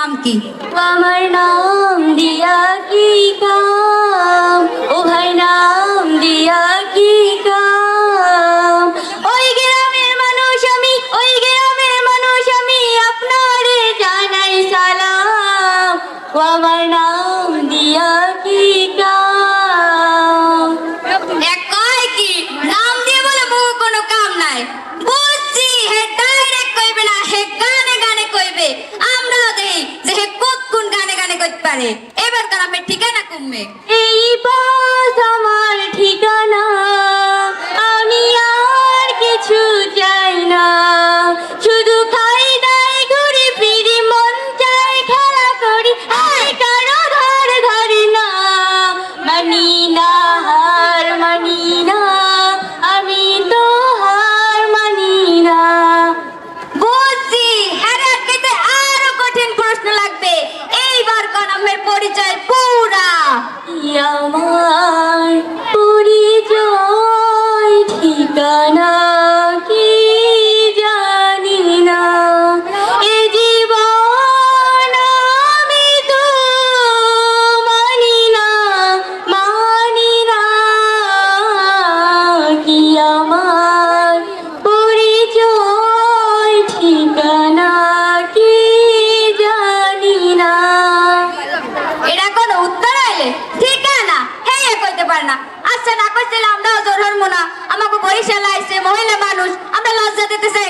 নাম কি? আমার নাম দিয়া কি কাম? ও ভাই, নাম দিয়া কি কাম? ওই গ্রামের মানুষ আমি, ওই গ্রামের মানুষ আমি, আপনারে জানাই সালাম। ও আমার নাম গানে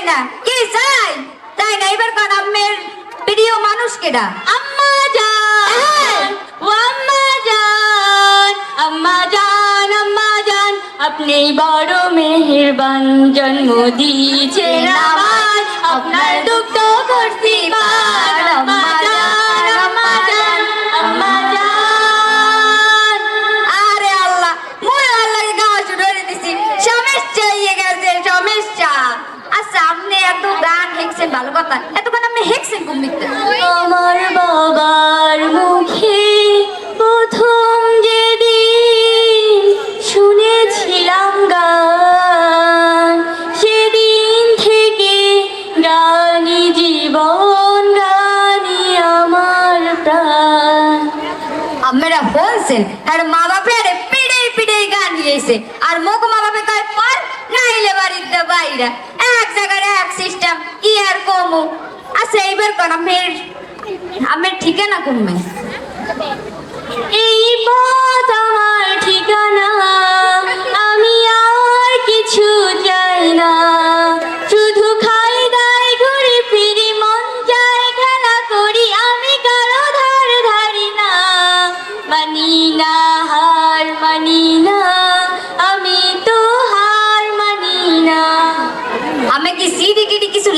লজ্জা দিতে চাই না কি চাই চাই না এবার কোন আম্মের প্রিয় মানুষ কেডা আম্মা জান ও আম্মা জান আম্মা জান আম্মা জান আপনি বড় মেহেরবান জন্ম দিয়েছেন আমার আপনার দুঃখ ভালো কথা। এতক্ষণ আপনি হেকছেন কুমিতে আমার বাবার মুখে প্রথম যেদিন শুনেছিলাম গান সেদিন থেকে গানি জীবন গানি আমার প্রাণ। আমরা বলছেন আর মা বাপে আরে পিড়ে পিড়ে গান গিয়েছে আর মোক মা বাপে কয় পর নাইলে বাড়িতে বাইরা। সিস্টেম ই আর কমু? আচ্ছা এইবার কোন আমের আমের ঠিকানা কমবে এই পথ আমার ঠিকানা।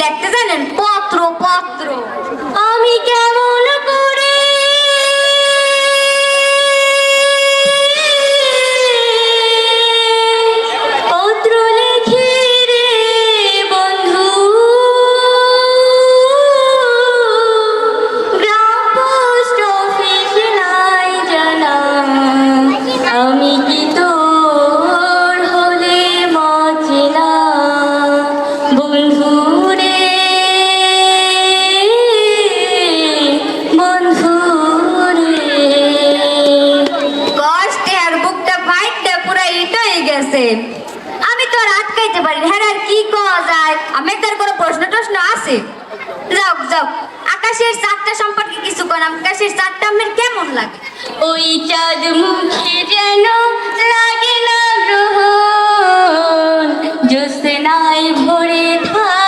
লিখতে জানেন? পত্র পত্র। আছে। যাও যাও। আকাশের চাঁদটা সম্পর্কে কিছু কর আকাশের চাঁদটা আমার কেমন লাগে? ওই চাঁদ মুখে যেন লাগে না গ্রহণ। জোসনায় ভরে থাক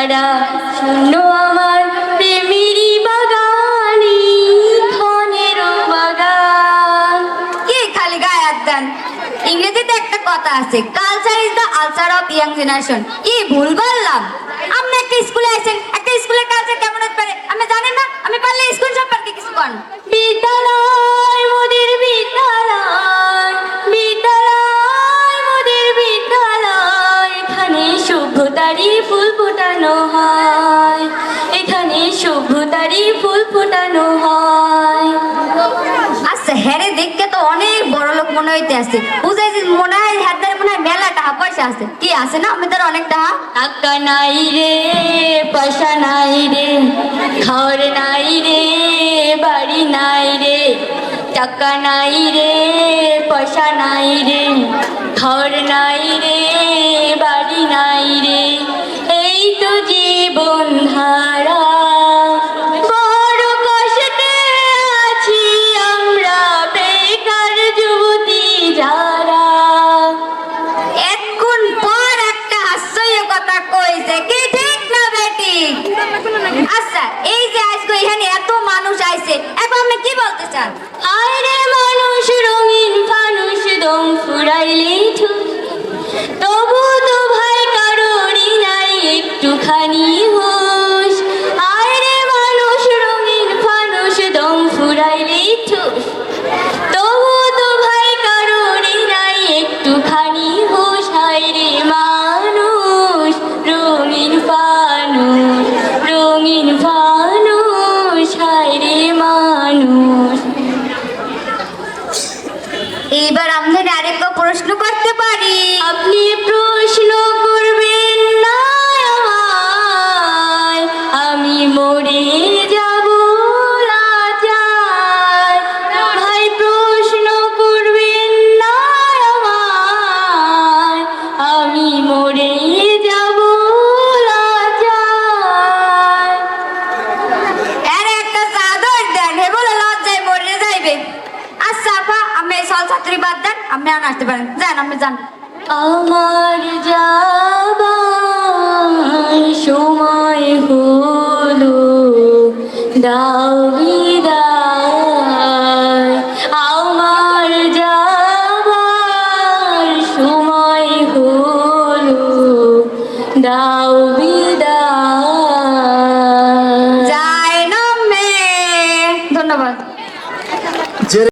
ছাড়া শূন্য আমার প্রেমেরই বাগানি ধনের বাগান। কি খালি গায়ে হাত দেন। ইংরেজিতে একটা কথা আছে culture is the vulture of young generation কি ভুল বললাম। আপনি একটা স্কুলে আছেন একটা স্কুলের কালচার কেমন হতে পারে? আপনি জানেন না? আমি পারলে স্কুল সম্পর্কে কিছু কোন বিদ্যালয় মোদের বিদ্যালয়। মনে হইতে আসছে বুঝাইছিস মনে হয় হাতের মনে হয় মেলা টাকা পয়সা আছে। কি আছে না? আমাদের অনেক টাকা। টাকা নাই রে, পয়সা নাই রে, ঘর নাই রে, বাড়ি নাই রে, টাকা নাই রে, পয়সা নাই রে, ঘর নাই কি বলতে চান এইবার আমাদের আরেকটা প্রশ্ন করতে পারি। আপনি প্রশ্ন করবেন না আমি মরে যাব সল ছাত্রী বাদ দেন, আপনি আর আসতে পারেন। যান, আপনি যান। আমার যাবার সময় হলো, দাও